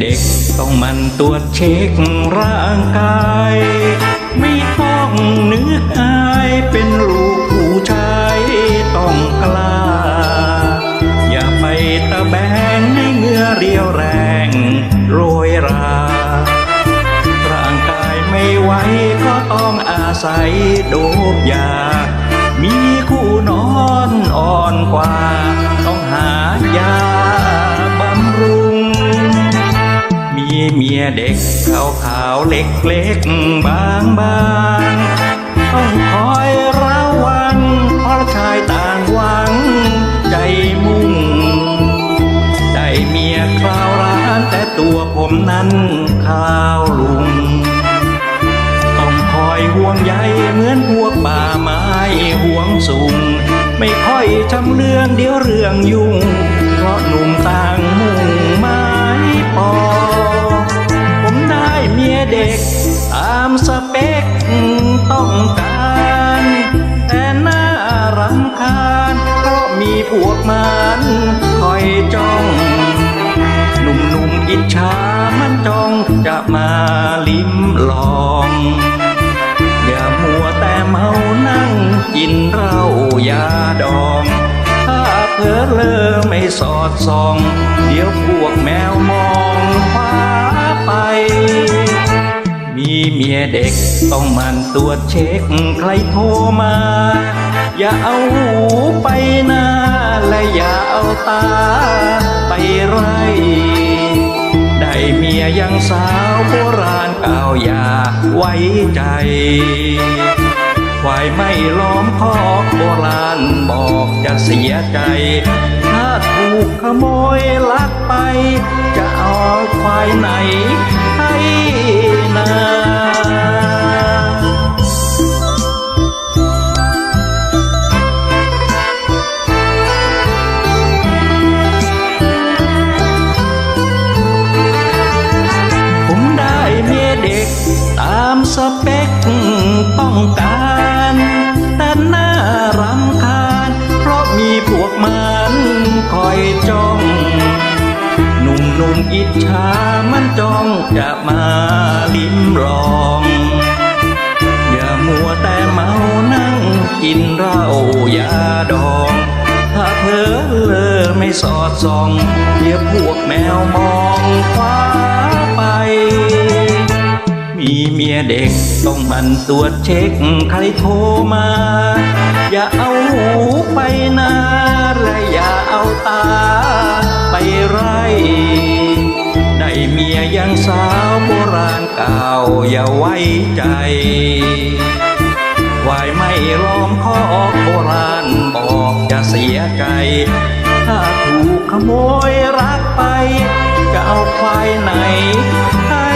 เด็กต้องมันตรวจเช็คร่างกาย ไม่ต้องนึกอายเป็นลูกผู้ชายต้องกล้า อย่าไปตะแบงให้เงื่อเรียวแรง โรยรา ร่างกายไม่ไหวก็ต้องอาศัยโดบยา มีคู่นอนอ่อนกว่า เมียเด็กขาวขาวเล็กเล็กบางบางต้องคอยระวังเพราะชายต่างหวัง ใจมุ่งได้เมียคราวร้านแต่ตัวผมนั้นขาวลุง ต้องคอยห่วงใยเหมือนพวกป่าไม้ห่วงสูงไม่ค่อยจำเรื่องเดี๋ยวเรื่องยุ่ง พวกมันคอยจ้อง หนุ่มๆอิจฉามันจ้องจะมาลิ้มลอง อย่ามัวแต่เมานั่งกินเหล้ายาดอง ถ้าเพอเลอไม่สอดส่อง เดี๋ยวพวกแมวมองคว้าไปมีเมียเด็กต้องมันตรวจเช็คใครโทรมา อย่าเอาหูไปนะ ตาไปไรได้เมียยังสาวโบราณเก่าอย่าไว้ใจควายไม่ล้อมคอกโบราณบอกจะเสียใจ ถ้าถูกขโมยลักไป จะเอาควายไหน สเปคต้องการแต่น่ารำคาญ เพราะมีพวกมันคอยจ้อง หนุ่มๆอิจฉามันจ้องจะมาลิ้มลอง อย่ามัวแต่เมานั่งกินเหล้ายาดอง ถ้าเพอเลอไม่สอดส่องเดี๋ยวพวกแมวมองคว้า มีเมียเด็กต้องมันตรวจเช็คใครโทรมา อย่าเอาหูไปนาและอย่าเอาตาไปไรได้เมียยังสาวโบราณเก่าอย่าไว้ใจวายไม่ล้อมคอโบราณบอกจะเสียใจ ถ้าถูกขโมยรักไป จะเอาควายไหนให้